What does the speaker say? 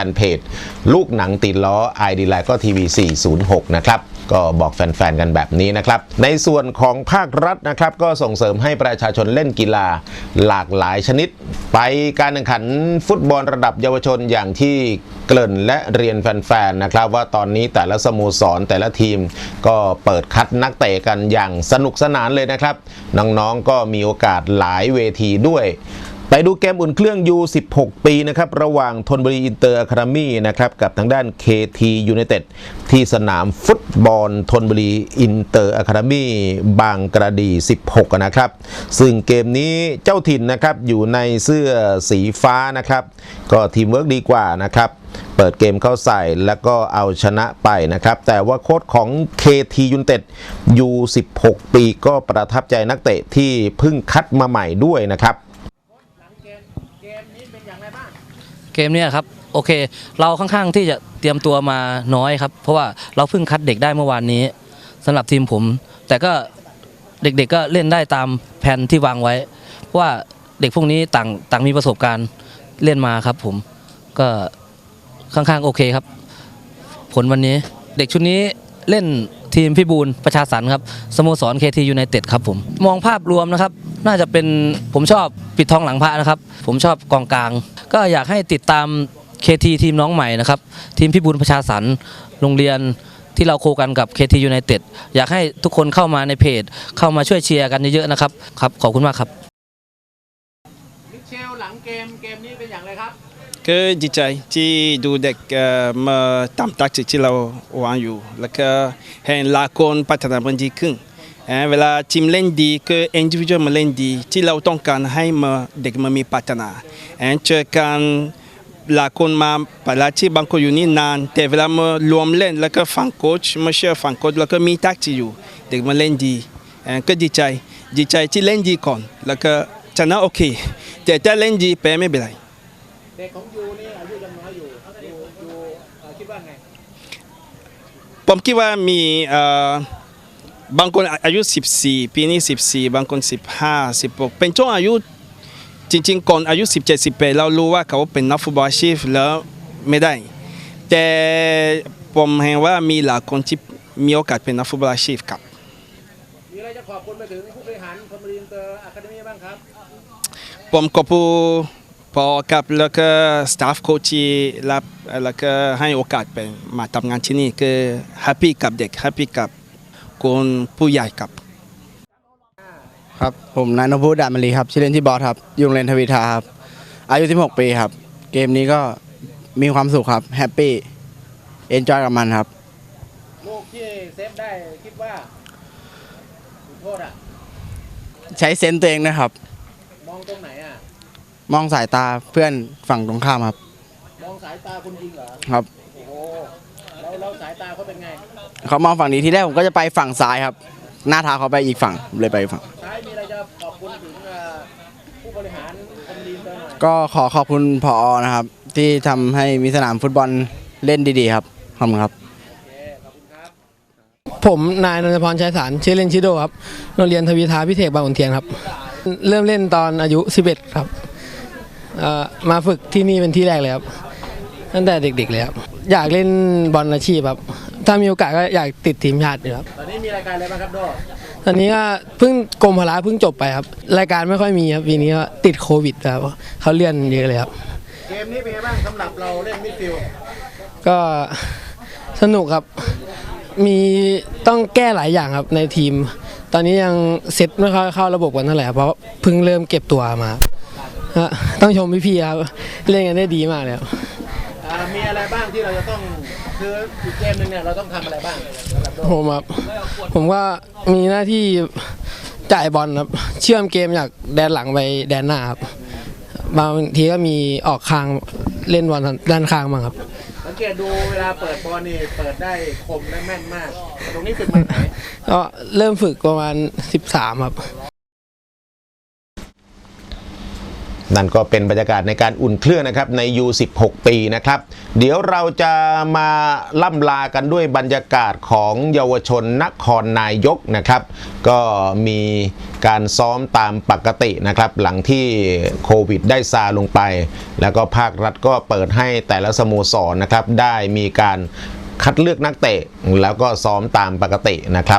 แฟนเพจลูกหนังติดล้อ ID ไลน์ก็ทีวี406 นะครับ ก็บอกแฟนๆ กันแบบนี้นะครับ ในส่วนของภาครัฐนะครับ ก็ส่งเสริมให้ประชาชนเล่นกีฬาหลากหลายชนิด ไปการแข่งขันฟุตบอลระดับเยาวชนอย่างที่เกริ่นและเรียนแฟนๆ นะครับ ว่าตอนนี้แต่ละสโมสรแต่ละทีม ก็เปิดคัดนักเตะกันอย่างสนุกสนานเลยนะครับ น้องๆ ก็มีโอกาสหลายเวทีด้วย ไปดูเกมอุ่นเครื่อง U16 ปีนะครับ ระหว่างธนบุรีอินเตอร์อะคาเดมี่นะครับ กับทางด้าน KT United ที่สนามฟุตบอลธนบุรีอินเตอร์อะคาเดมี่บางกระดี 16 นะครับ ซึ่งเกมนี้เจ้าถิ่นนะครับ อยู่ในเสื้อสีฟ้านะครับ ก็ทีมเวิร์กดีกว่านะครับเปิดเกมเข้าใส่แล้วก็เอาชนะไปนะครับ แต่ว่าโค้ชของ KT United U16 ปีก็ประทับใจนักเตะที่เพิ่งคัดมาใหม่ด้วยนะครับ เกมเนี้ครับโอเค เราค่อนข้างที่จะเตรียมตัวมาน้อยครับ เพราะว่าเราเพิ่งคัดเด็กได้เมื่อวานนี้สำหรับทีมผม แต่ก็เด็กๆก็เล่นได้ตามแผนที่วางไว้เพราะว่าเด็กพวกนี้ต่างต่างมีประสบการณ์เล่นมาครับ ผมก็ค่อนข้างโอเคครับ ผลวันนี้ เด็กชุดนี้ เล่นทีมพิบูลประชาสรรครับสโมสรเคทียูไนเต็ดครับผมมองภาพรวมนะครับน่าจะเป็นผมชอบปิดทองหลังพระนะครับ ผมชอบกองกลาง ก็อยากให้ติดตามเคทีทีมน้องใหม่นะครับทีมพิบูลประชาสรรโรงเรียนที่เราโคกันกับ KT United อยากให้ทุกคนเข้ามาในเพจ เข้ามาช่วยเชียร์กันเยอะๆนะครับครับขอบคุณมากครับ มิเชลหลังเกมเกมนี้เป็นอย่างไรครับ ก็ดีใจที่ดูเด็กมาตามตักที่เราวางอยู่แล้วก็เห็นลายคนพัฒนามันดีขึ้นเอ่อเวลาทีมเล่นดีก็อินดิวิชวลมาเล่นดีที่เราต้องการให้มาเด็กมันมีพัฒนาเอ่อเจอกันหลายคนมาปลาที่บางคนอยู่นี่นาน แต่เวลามารวมเล่นแล้วก็ฟังโค้ชมาเชื่อฟังโค้ชแล้วก็มีตักที่อยู่ เด็กมาเล่นดีเอ่อก็ดีใจดีใจที่เล่นดีก่อน แล้วก็ชนะโอเค แต่ถ้าเล่นดีแพ้ไม่เป็นไร ด็กของยูนี่อายุยังน้อยอยู่ยูยูเอ่อคิดว่าไงผมคิดว่ามีเอ่อบางคนอายุ 14 ปีนี้ 14 บางคน 15 16 เป็นช่วงอายุจริงๆก่อนอายุ 17 18เรารู้ว่าเขาเป็นนักฟุตบอลอาชีพแล้วไม่ได้ แต่ผมเห็นว่ามีหลายคนที่มีโอกาสเป็นนักฟุตบอลอาชีพครับมีอะไรจะขอบคุณไปถึงผู้บริหารคอมมูนิเตอร์อะคาเดมี่บ้างครับ ผมขอบคุณ พอกับแล้วก็สตาฟโค้ชที่รับแล้วก็ให้โอกาสเป็นมาทำงานที่นี่คือแฮปปี้กับเด็กแฮปปี้กับคนผู้ใหญ่ครับครับผมนายนพพุทธดามลีครับชื่อเล่นที่บอสครับอยู่โรงเรียนทวีทาครับอายุ 16 ปีครับ เกมนี้ก็มีความสุขครับแฮปปี้เอนจอยกับมันครับลูกที่เซฟได้คิดว่าจุดโทษอะใช้เซนส์ตัวเองนะครับ มองตรงไหนอะ มองสายตาเพื่อนฝั่งตรงข้ามครับ มองสายตาคุณยิงเหรอครับ โอ้โหแล้วแล้วสายตาเขาเป็นไงเขามองฝั่งนี้ทีแรกผมก็จะไปฝั่งซ้ายครับ หน้าเท้าเขาไปอีกฝั่งเลยไปอีกฝั่ง ท้ายมีอะไรจะขอบคุณถึงเอ่อผู้บริหารคอมมูนิเตอร์หน่อยก็ขอขอบคุณพอนะครับ ที่ทำให้มีสนามฟุตบอลเล่นดีๆครับขอบคุณครับ ผมนายนนทพรชัยสารชื่อเล่นชื่อโดครับโรงเรียนทวีทาพิเศษบางขุนเทียนครับ เริ่มเล่นตอนอายุ 11 ครับเอ่อ มาฝึกที่นี่เป็นที่แรกเลยครับ ตั้งแต่เด็กๆเลยครับ อยากเล่นบอลอาชีพครับ ถ้ามีโอกาสก็อยากติดทีมชาติอยู่ครับ ตอนนี้มีรายการอะไรบ้างครับโดตอนนี้ก็เพิ่งกรมพละเพิ่งจบไปครับ รายการไม่ค่อยมีครับปีนี้ก็ติดโควิดครับเขาเลื่อนเยอะเลยครับ เกมนี้เป็นไงบ้างสำหรับเราเล่นมิดฟิลด์ก็สนุกครับ มีต้องแก้หลายอย่างครับในทีม ตอนนี้ยังเซ็ตไม่ค่อยเข้าระบบกันเท่าไหร่ครับเพราะเพิ่งเริ่มเก็บตัวมาฮะ ต้องชมพี่ๆครับ เล่นกันได้ดีมากเลยครับอ่ามีอะไรบ้างที่เราจะต้องคืออีกเกมหนึ่งเนี่ยเราต้องทำอะไรบ้างสำหรับโดผมครับ ผมก็มีหน้าที่จ่ายบอลครับ เชื่อมเกมจากแดนหลังไปแดนหน้าครับ บางทีก็มีออกคางเล่นบอลด้านข้างบ้างครับ สังเกตดูเวลาเปิดบอลนี่เปิดได้คมและแม่นมาก ตรงนี้ฝึกมาไหนก็เริ่มฝึกประมาณ 13 ครับ นั่นก็เป็นบรรยากาศในการอุ่นเครื่องนะครับใน U16 ปีนะครับ เดี๋ยวเราจะมาล่ำลากันด้วยบรรยากาศของเยาวชนนครนายกนะครับ ก็มีการซ้อมตามปกตินะครับ หลังที่โควิดได้ซาลงไป แล้วก็ภาครัฐก็เปิดให้แต่ละสโมสรนะครับ ได้มีการคัดเลือกนักเตะแล้วก็ซ้อมตามปกตินะครับ